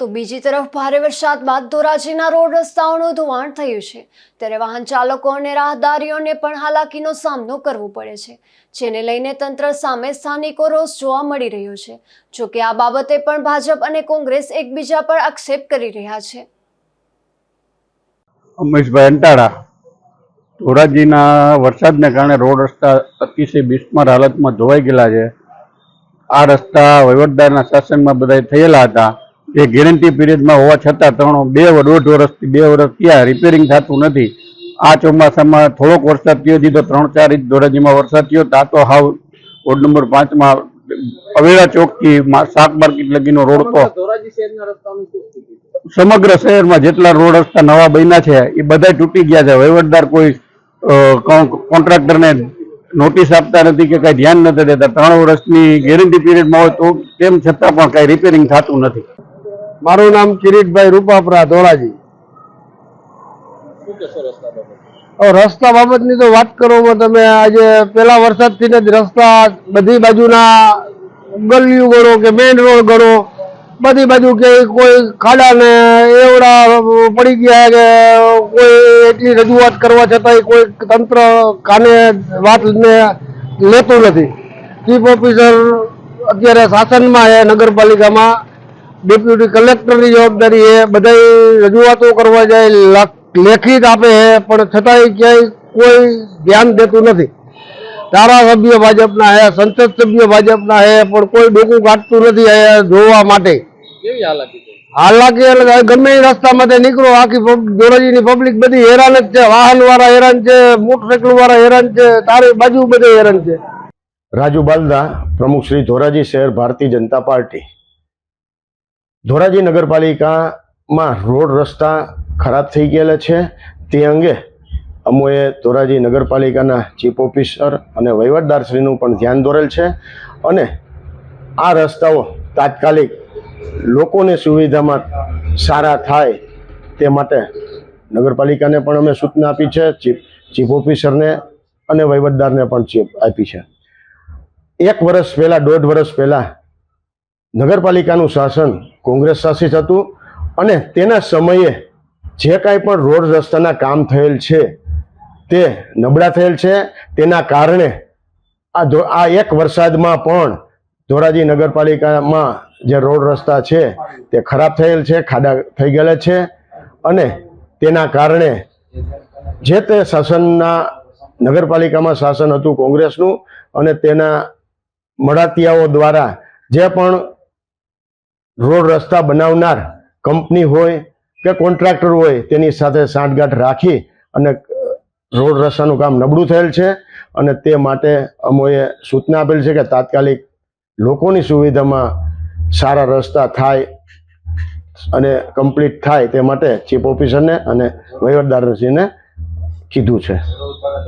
તો બીજી તરફ ભારે વરસાદ બાદ ધોરાજીના રોડ રસ્તાઓનું ધોવાણ થયું છે. ત્યારે વાહન ચાલકો અને રાહદારીઓને પણ હાલાકીનો સામનો કરવો પડે છે, જેને લઈને તંત્ર સામે સ્થાનિકો રોષ જોવા મળી રહ્યો છે. જોકે આ બાબતે પણ ભાજપ અને કોંગ્રેસ એકબીજા પર આક્ષેપ કરી રહ્યા છે. ઉમેશભાઈ અંટાળા, ધોરાજીના વરસાદને કારણે રોડ રસ્તા અતિશય બિસ્માર હાલતમાં ધોવાઈ ગયેલા છે. આ રસ્તા વહીવટદારના શાસનમાં બધા થયેલા હતા. એ ગેરંટી પીરિયડમાં હોવા છતાં ત્રણ બે દોઢ વર્ષથી બે વર્ષ થયા રિપેરિંગ થતું નથી. આ ચોમાસામાં થોડોક વરસાદ થયો દીધો ત્રણ ચાર ઇંચ ધોરાજીમાં વરસાદ થયો તા તો હાવ વોર્ડ નંબર પાંચમાં અવેરા ચોકથી શાક માર્કેટ લગીનો રોડ તો સમગ્ર શહેરમાં જેટલા રોડ રસ્તા નવા બન્યા છે એ બધા તૂટી ગયા છે. વહીવટદાર કોઈ કોન્ટ્રાક્ટરને નોટિસ આપતા નથી કે કઈ ધ્યાન નથી દેતા. ત્રણ વર્ષની ગેરંટી પીરિયડમાં હોય તો તેમ છતાં પણ કઈ રિપેરિંગ થતું નથી. મારું નામ કિરીટભાઈ રૂપાપરા ધોળાજી. રસ્તા બાબતની? તો વાત કરોમાં તમે આજે પેલા વરસાદથી જ રસ્તા બધી બાજુના ગલીઓ ગણો કે મેઇન રોડ ગણો બધી બાજુ કે કોઈ ખાડા ને એવડા પડી ગયા કે કોઈ એટલી રજૂઆત કરવા છતાંય કોઈ તંત્ર કાને વાત ને લેતું નથી. ચીફ ઓફિસર અત્યારે શાસનમાં છે નગરપાલિકામાં. ડેપ્યુટી કલેક્ટરની જવાબદારી છે. બધા રજૂઆતો કરવા જાય લખ- લેખિત આપે છે પણ છતાંય ક્યાંય કોઈ ધ્યાન દેતું નથી. ધારાસભ્ય ભાજપના છે સંસદ સભ્ય ભાજપના છે પણ કોઈ ડોકું કાઢતું નથી અહીંયા જોવા માટે. કેવી હાલાકી છે? હાલાકી એટલે ગમે એ રસ્તામાંથી નીકળો આખી પબ- ધોરાજીની પબ્લિક બધી હેરાન જ છે વાહન વાળા હેરાન છે મોટરસાયકલ વાળા હેરાન છે તારી બાજુ બધે હેરાન છે. રાજુ બાલદા પ્રમુખ શ્રી ધોરાજી શહેર ભારતીય જનતા પાર્ટી. ધોરાજી નગરપાલિકામાં રોડ રસ્તા ખરાબ થઈ ગયેલા છે. તે અંગે અમોએ ધોરાજી નગરપાલિકાના ચીફ ઓફિસર અને વહીવટદારશ્રીનું પણ ધ્યાન દોરેલ છે અને આ રસ્તાઓ તાત્કાલિક લોકોને સુવિધામાં સારા થાય તે માટે નગરપાલિકાને પણ અમે સૂચના આપી છે, ચીફ ચીફ ઓફિસરને અને વહીવટદારને પણ ચીફ આપી છે. એક વર્ષ પહેલાં, દોઢ વર્ષ પહેલા નગરપાલિકાનું શાસન કોંગ્રેસ શાસિત હતું અને તેના સમયે જે કાંઈ પણ રોડ રસ્તાના કામ થયેલ છે, તે નબળા થયેલ છે. તેના કારણે આ આ એક વરસાદમાં પણ ધોરાજી નગરપાલિકામાં જે રોડ રસ્તા છે, તે ખરાબ થયેલ છે, ખાડા થઈ ગયેલા છે અને તેના કારણે જે તે શાસનના નગરપાલિકામાં શાસન હતું કોંગ્રેસનું અને તેના મળાતિયાઓ દ્વારા જે પણ રોડ રસ્તા બનાવનાર કંપની હોય કે કોન્ટ્રાક્ટર હોય, તેની સાથે સાંઠગાંઠ રાખી અને રોડ રસ્તાનું કામ નબળું થયેલ છે અને તે માટે અમોએ સૂચના આપેલ છે કે તાત્કાલિક લોકોની સુવિધામાં સારા રસ્તા થાય અને કમ્પ્લીટ થાય તે માટે ચીફ ઓફિસરને અને વહીવટદારશ્રીને કીધું છે.